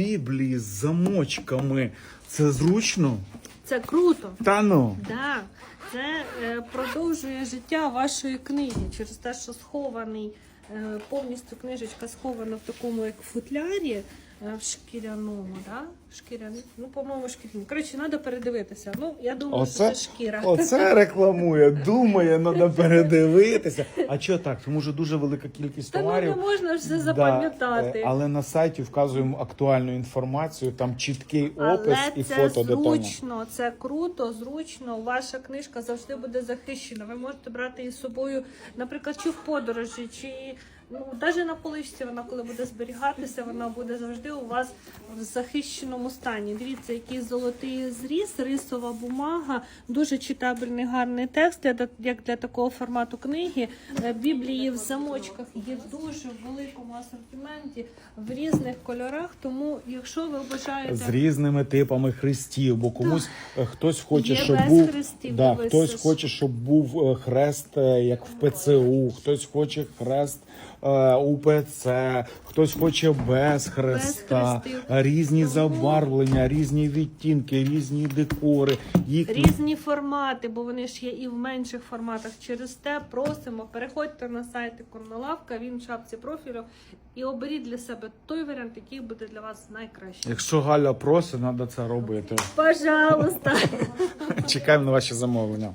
Біблії з замочками. Це зручно? Це круто. Та ну. Да. Це е, продовжує життя вашої книги через те, що схований е, повністю книжечка схована в такому як футлярі в шкіряному, да? Шкіряний. Ну, по-моєму, шкіряний. Коротше, треба передивитися. Ну, я думаю, що це шкіра. оце рекламує, думає, треба передивитися. А чого так? Тому що дуже велика кількість Та ну товарів. не можна все Да, запам'ятати. е, але на сайті вказуємо актуальну інформацію, там чіткий опис Але і це фото детально. зручно, це круто, зручно. Ваша книжка завжди буде захищена. Ви можете брати її з собою, наприклад, чи в подорожі, чи ну навіть на поличці вона, коли буде зберігатися, вона буде завжди у вас в захищеному стані. Дивіться, який золотий зріз, рисова бумага, дуже читабельний гарний текст як для такого формату книги. Е, Біблії в замочках є дуже в великому асортименті в різних кольорах. Тому, якщо ви бажаєте з різними типами хрестів, бо комусь е, хтось хоче, Є щоб без був хрестів, да, хтось хоче, щоб був е, хрест як в ПЦУ, хтось хоче хрест УПЦ, хтось хоче без хреста, хрестів. різні Тому- забарвлення, різні відтінки, різні декори. Їх Різні формати, бо вони ж є і в менших форматах. Через те просимо, переходьте на сайт Корнолавка, він в шапці профілю, і оберіть для себе той варіант, який буде для вас найкращий. Якщо Галя просить, треба це робити. Пожалуйста. Чекаємо на ваші замовлення.